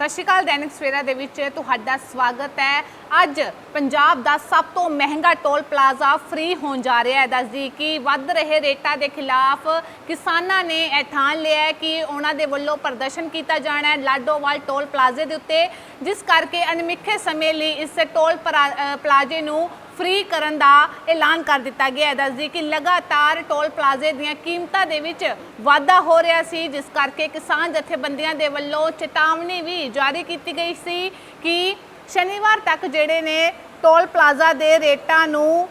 ਸਤਿ ਸ਼੍ਰੀ ਅਕਾਲ, ਦੈਨਿਕ ਸਵੇਰਾ ਦੇ ਵਿੱਚ ਤੁਹਾਡਾ ਸਵਾਗਤ ਹੈ। ਅੱਜ ਪੰਜਾਬ ਦਾ ਸਭ ਤੋਂ ਮਹਿੰਗਾ ਟੋਲ ਪਲਾਜ਼ਾ ਫ੍ਰੀ ਹੋਣ ਜਾ ਰਿਹਾ ਹੈ। ਦੱਸਦੀ ਕਿ ਵੱਧ ਰਹੇ ਰੇਟਾਂ ਦੇ ਖਿਲਾਫ ਕਿਸਾਨਾਂ ਨੇ ਇਹ ਠਾਣ ਲਿਆ ਹੈ ਕਿ ਉਹਨਾਂ ਦੇ ਵੱਲੋਂ ਪ੍ਰਦਰਸ਼ਨ ਕੀਤਾ ਜਾਣਾ ਹੈ ਲਾਡੋਵਾਲ ਟੋਲ ਪਲਾਜ਼ੇ ਦੇ ਉੱਤੇ, ਜਿਸ ਕਰਕੇ ਅਣਮਿੱਥੇ ਸਮੇਂ ਲਈ ਇਸ ਟੋਲ ਪਰਾ- ਪਲਾਜ਼ੇ ਨੂੰ ਫ੍ਰੀ ਕਰਨ ਦਾ ਐਲਾਨ ਕਰ ਦਿੱਤਾ ਗਿਆ ਹੈ। ਦੱਸਦੀ ਕਿ ਲਗਾਤਾਰ ਟੋਲ ਪਲਾਜ਼ੇ ਦੀਆਂ ਕੀਮਤਾਂ ਦੇ ਵਿੱਚ ਵਾਧਾ ਹੋ ਰਿਹਾ ਸੀ, ਜਿਸ ਕਰਕੇ ਕਿਸਾਨ ਜਥੇਬੰਦੀਆਂ ਦੇ ਵੱਲੋਂ ਚੇਤਾਵਨੀ ਵੀ ਜਾਰੀ ਕੀਤੀ ਗਈ ਸੀ ਕਿ ਸ਼ਨੀਵਾਰ ਤੱਕ ਜਿਹੜੇ ਨੇ ਟੋਲ ਪਲਾਜ਼ਾ ਦੇ ਰੇਟਾਂ ਨੂੰ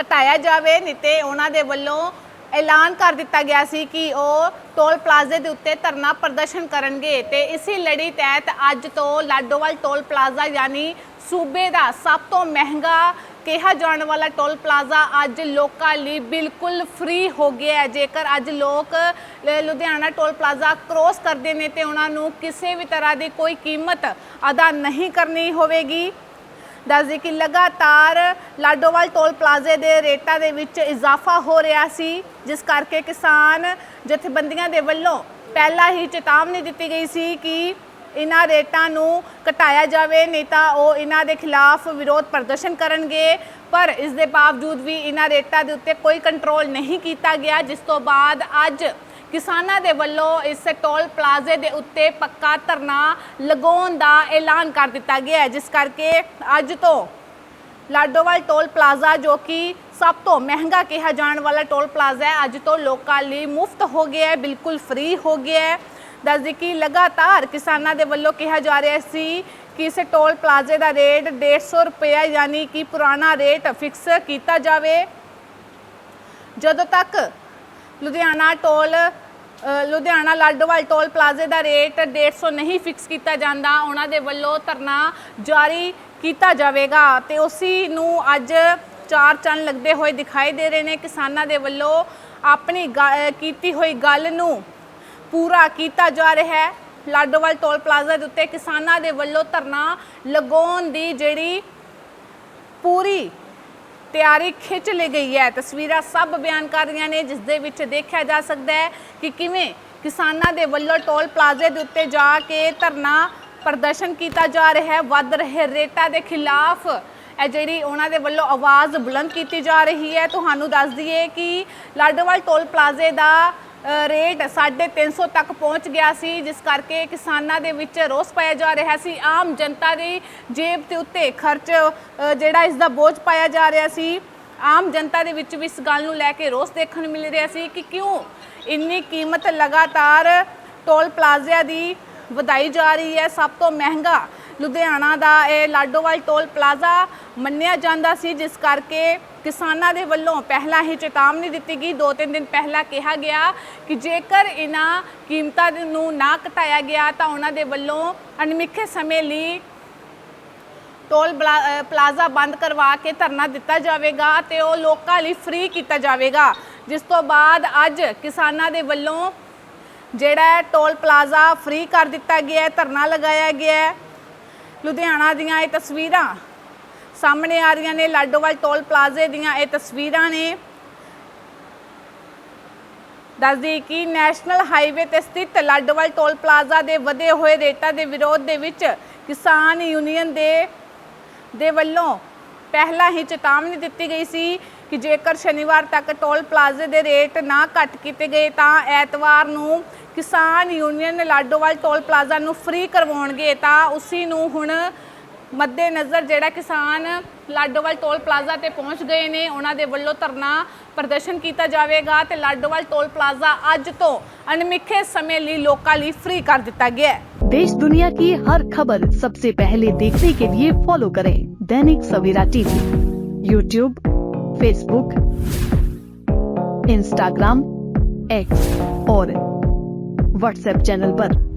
ਘਟਾਇਆ ਜਾਵੇ, ਨਹੀਂ ਉਹਨਾਂ ਦੇ ਵੱਲੋਂ ਐਲਾਨ ਕਰ ਦਿੱਤਾ ਗਿਆ ਸੀ ਕਿ ਉਹ ਟੋਲ ਪਲਾਜ਼ੇ ਦੇ ਉੱਤੇ ਧਰਨਾ ਪ੍ਰਦਰਸ਼ਨ ਕਰਨਗੇ ਤੇ ਇਸੇ ਲੜੀ ਤਹਿਤ ਅੱਜ ਤੋਂ ਲਾਡੋਵਾਲ ਟੋਲ ਪਲਾਜ਼ਾ ਯਾਨੀ ਸੂਬੇ ਦਾ ਸਭ ਤੋਂ ਮਹਿੰਗਾ ਕਿਹਾ ਜਾਣ ਵਾਲਾ ਟੋਲ ਪਲਾਜ਼ਾ ਅੱਜ ਲੋਕਾਂ ਲਈ ਬਿਲਕੁਲ ਫ੍ਰੀ ਹੋ ਗਿਆ ਹੈ। ਜੇਕਰ ਅੱਜ ਲੋਕ ਲੁਧਿਆਣਾ ਟੋਲ ਪਲਾਜ਼ਾ ਕ੍ਰੋਸ ਕਰਦੇ ਨੇ ਤੇ ਉਹਨਾਂ ਨੂੰ ਕਿਸੇ ਵੀ ਤਰ੍ਹਾਂ ਦੀ ਕੋਈ ਕੀਮਤ ਅਦਾ ਨਹੀਂ ਕਰਨੀ ਹੋਵੇਗੀ। ਦੱਸਦੇ ਕਿ ਲਗਾਤਾਰ ਲਾਡੋਵਾਲ ਟੋਲ ਪਲਾਜ਼ੇ ਦੇ ਰੇਟਾਂ ਦੇ ਵਿੱਚ ਇਜ਼ਾਫਾ ਹੋ ਰਿਹਾ ਸੀ, ਜਿਸ ਕਰਕੇ ਕਿਸਾਨ ਜਥੇਬੰਦੀਆਂ ਦੇ ਵੱਲੋਂ ਪਹਿਲਾਂ ਹੀ ਚੇਤਾਵਨੀ ਦਿੱਤੀ ਗਈ ਸੀ ਕਿ ਇਹਨਾਂ ਰੇਟਾਂ ਨੂੰ ਘਟਾਇਆ ਜਾਵੇ, ਨਹੀਂ ਤਾਂ ਉਹ ਇਹਨਾਂ ਦੇ ਖਿਲਾਫ ਵਿਰੋਧ ਪ੍ਰਦਰਸ਼ਨ ਕਰਨਗੇ। ਪਰ ਇਸ ਦੇ ਬਾਵਜੂਦ ਵੀ ਇਹਨਾਂ ਰੇਟਾਂ ਦੇ ਉੱਤੇ ਕੋਈ ਕੰਟਰੋਲ ਨਹੀਂ ਕੀਤਾ ਗਿਆ, ਜਿਸ ਤੋਂ ਬਾਅਦ ਅੱਜ ਕਿਸਾਨਾਂ ਦੇ ਵੱਲੋਂ ਇਸ ਟੋਲ ਪਲਾਜ਼ੇ ਦੇ ਉੱਤੇ ਪੱਕਾ ਧਰਨਾ ਲਗਾਉਣ ਦਾ ਐਲਾਨ ਕਰ ਦਿੱਤਾ ਗਿਆ ਹੈ, ਜਿਸ ਕਰਕੇ ਅੱਜ ਤੋਂ ਲਾਡੋਵਾਲ ਟੋਲ ਪਲਾਜ਼ਾ, ਜੋ ਕਿ ਸਭ ਤੋਂ ਮਹਿੰਗਾ ਕਿਹਾ ਜਾਣ ਵਾਲਾ ਟੋਲ ਪਲਾਜ਼ਾ ਹੈ, ਅੱਜ ਤੋਂ ਲੋਕਾਂ ਲਈ ਮੁਫਤ ਹੋ ਗਿਆ ਹੈ, ਬਿਲਕੁਲ ਫ੍ਰੀ ਹੋ ਗਿਆ ਹੈ। ਦੱਸਦੇ ਕਿ ਲਗਾਤਾਰ ਕਿਸਾਨਾਂ ਦੇ ਵੱਲੋਂ ਕਿਹਾ ਜਾ ਰਿਹਾ ਸੀ ਕਿ ਇਸ ਟੋਲ ਪਲਾਜ਼ੇ ਦਾ ਰੇਟ 150 ਰੁਪਏ ਯਾਨੀ ਕਿ ਪੁਰਾਣਾ ਰੇਟ ਫਿਕਸ ਕੀਤਾ ਜਾਵੇ। ਜਦੋਂ ਤੱਕ ਲੁਧਿਆਣਾ ਟੋਲ ਲੁਧਿਆਣਾ ਲਾਡੋਵਾਲ ਟੋਲ ਪਲਾਜ਼ੇ ਦਾ ਰੇਟ 150 ਨਹੀਂ ਫਿਕਸ ਕੀਤਾ ਜਾਂਦਾ। ਉਹਨਾਂ ਦੇ ਵੱਲੋਂ ਧਰਨਾ ਜਾਰੀ ਕੀਤਾ ਜਾਵੇਗਾ ਤੇ ਉਸੀ ਨੂੰ ਅੱਜ ਚਾਰ ਚੰਨ ਲੱਗਦੇ ਹੋਏ ਦਿਖਾਈ ਦੇ ਰਹੇ ਨੇ। ਕਿਸਾਨਾਂ ਦੇ ਵੱਲੋਂ ਆਪਣੀ ਗ- ਕੀਤੀ ਹੋਈ ਗੱਲ ਨੂੰ ਪੂਰਾ ਕੀਤਾ ਜਾ ਰਿਹਾ ਹੈ। ਲਾਡੋਵਾਲ ਟੋਲ ਪਲਾਜ਼ਾ ਦੇ ਉੱਤੇ ਕਿਸਾਨਾਂ ਦੇ ਵੱਲੋਂ ਧਰਨਾ ਲਗਾਉਣ ਦੀ ਜਿਹੜੀ ਪੂਰੀ ਤਿਆਰੀ ਖਿੱਚ ਲਈ ਗਈ ਹੈ। ਤਸਵੀਰਾਂ ਸਭ ਬਿਆਨ ਕਰ ਰਹੀਆਂ ਨੇ, ਜਿਸ ਦੇ ਵਿੱਚ ਦੇਖਿਆ ਜਾ ਸਕਦਾ ਹੈ ਕਿ ਕਿਵੇਂ ਕਿਸਾਨਾਂ ਦੇ ਵੱਲੋਂ ਟੋਲ ਪਲਾਜ਼ੇ ਦੇ ਉੱਤੇ ਜਾ ਕੇ ਧਰਨਾ ਪ੍ਰਦਰਸ਼ਨ ਕੀਤਾ ਜਾ ਰਿਹਾ ਹੈ। ਵੱਧ ਰਹੇ ਰੇਟਾਂ ਦੇ ਖਿਲਾਫ ਇਹ ਜਿਹੜੀ ਉਹਨਾਂ ਦੇ ਵੱਲੋਂ ਆਵਾਜ਼ ਬੁਲੰਦ ਕੀਤੀ ਜਾ ਰਹੀ ਹੈ। ਤੁਹਾਨੂੰ ਦੱਸ ਦਈਏ ਕਿ ਲਾਡੋਵਾਲ ਟੋਲ ਪਲਾਜ਼ੇ ਦਾ ਰੇਟ 350 ਤੱਕ ਪਹੁੰਚ ਗਿਆ ਸੀ, ਜਿਸ ਕਰਕੇ ਕਿਸਾਨਾਂ ਦੇ ਵਿੱਚ ਰੋਸ ਪਾਇਆ ਜਾ ਰਿਹਾ ਸੀ। ਆਮ ਜਨਤਾ ਦੀ ਜੇਬ ਦੇ ਉੱਤੇ ਖਰਚ ਜਿਹੜਾ ਇਸ ਦਾ ਬੋਝ ਪਾਇਆ ਜਾ ਰਿਹਾ ਸੀ। ਆਮ ਜਨਤਾ ਦੇ ਵਿੱਚ ਵੀ ਇਸ ਗੱਲ ਨੂੰ ਲੈ ਕੇ ਰੋਸ ਦੇਖਣ ਨੂੰ ਮਿਲ ਰਿਹਾ ਸੀ ਕਿ ਕਿਉਂ ਇੰਨੀ ਕੀਮਤ ਲਗਾਤਾਰ ਟੋਲ ਪਲਾਜ਼ਿਆਂ ਦੀ ਵਧਾਈ ਜਾ ਰਹੀ ਹੈ। ਸਭ ਤੋਂ ਮਹਿੰਗਾ ਲੁਧਿਆਣਾ ਦਾ ਇਹ ਲਾਡੋਵਾਲ ਟੋਲ ਪਲਾਜ਼ਾ ਮੰਨਿਆ ਜਾਂਦਾ ਸੀ, ਜਿਸ ਕਰਕੇ ਕਿਸਾਨਾਂ ਦੇ ਵੱਲੋਂ ਪਹਿਲਾਂ ਹੀ ਚੇਤਾਵਨੀ ਦਿੱਤੀ ਗਈ। ਦੋ ਤਿੰਨ ਦਿਨ ਪਹਿਲਾਂ ਕਿਹਾ ਗਿਆ ਕਿ ਜੇਕਰ ਇਹਨਾਂ ਕੀਮਤਾਂ ਨੂੰ ਨਾ ਘਟਾਇਆ ਗਿਆ ਤਾਂ ਉਹਨਾਂ ਦੇ ਵੱਲੋਂ ਅਣਮਿੱਥੇ ਸਮੇਂ ਲਈ ਟੋਲ ਬਲਾ- ਪਲਾਜ਼ਾ ਬੰਦ ਕਰਵਾ ਕੇ ਧਰਨਾ ਦਿੱਤਾ ਜਾਵੇਗਾ ਤੇ ਉਹ ਲੋਕਾਂ ਲਈ ਫ੍ਰੀ ਕੀਤਾ ਜਾਵੇਗਾ। ਜਿਸ ਤੋਂ ਬਾਅਦ ਅੱਜ ਕਿਸਾਨਾਂ ਦੇ ਵੱਲੋਂ ਜਿਹੜਾ ਟੋਲ ਪਲਾਜ਼ਾ ਫ੍ਰੀ ਕਰ ਦਿੱਤਾ ਗਿਆ ਹੈ, ਧਰਨਾ ਲਗਾਇਆ ਗਿਆ ਹੈ। ਲੁਧਿਆਣਾ ਦੀਆਂ ਇਹ ਤਸਵੀਰਾਂ ਸਾਹਮਣੇ ਆ ਰਹੀਆਂ ਨੇ ਲਾਡੋਵਾਲ ਟੋਲ ਪਲਾਜ਼ੇ ਦੀਆਂ ਇਹ ਤਸਵੀਰਾਂ ਨੇ। ਦੱਸਦੀ ਕਿ ਨੈਸ਼ਨਲ ਹਾਈਵੇ ਤੇ ਸਥਿਤ ਲਾਡੋਵਾਲ ਟੋਲ ਪਲਾਜ਼ਾ ਦੇ ਵਧੇ ਹੋਏ ਰੇਟਾਂ ਦੇ ਵਿਰੋਧ ਦੇ ਵਿੱਚ ਕਿਸਾਨ ਯੂਨੀਅਨ ਦੇ ਦੇ ਵੱਲੋਂ ਪਹਿਲਾਂ ਹੀ ਚੇਤਾਵਨੀ ਦਿੱਤੀ ਗਈ ਸੀ ਕਿ ਜੇਕਰ ਸ਼ਨੀਵਾਰ ਤੱਕ ਟੋਲ ਪਲਾਜ਼ੇ ਦੇ ਰੇਟ ਨਾ ਘੱਟ ਕੀਤੇ ਗਏ ਤਾਂ ਐਤਵਾਰ ਨੂੰ ਕਿਸਾਨ ਯੂਨੀਅਨ ਲਾਡੋਵਾਲ ਟੋਲ ਪਲਾਜ਼ਾ ਨੂੰ ਫ੍ਰੀ ਕਰਵਾਉਣਗੇ ਤਾਂ ਉਸੀ ਨੂੰ ਹੁਣ ਮੱਦੇ ਨਜ਼ਰ ਜਿਹੜਾ ਕਿਸਾਨ ਲਾਡੋਵਾਲ ਟੋਲ ਪਲਾਜ਼ਾ ਤੇ ਪਹੁੰਚ ਗਏ ਨੇ ਉਹਨਾਂ ਦੇ ਵੱਲੋਂ ਧਰਨਾ ਪ੍ਰਦਰਸ਼ਨ ਕੀਤਾ ਜਾਵੇਗਾ ਤੇ ਲਾਡੋਵਾਲ ਟੋਲ ਪਲਾਜ਼ਾ ਅੱਜ ਤੋਂ ਅਣਮਿੱਥੇ ਸਮੇਂ ਲਈ ਲੋਕਾਂ ਲਈ ਫ੍ਰੀ ਕਰ ਦਿੱਤਾ ਗਿਆ ਹੈ देश दुनिया की हर खबर सबसे पहले देखने के लिए फॉलो करें Dainik Savera TV YouTube Facebook Instagram X और व्हाट्सएप चैनल पर।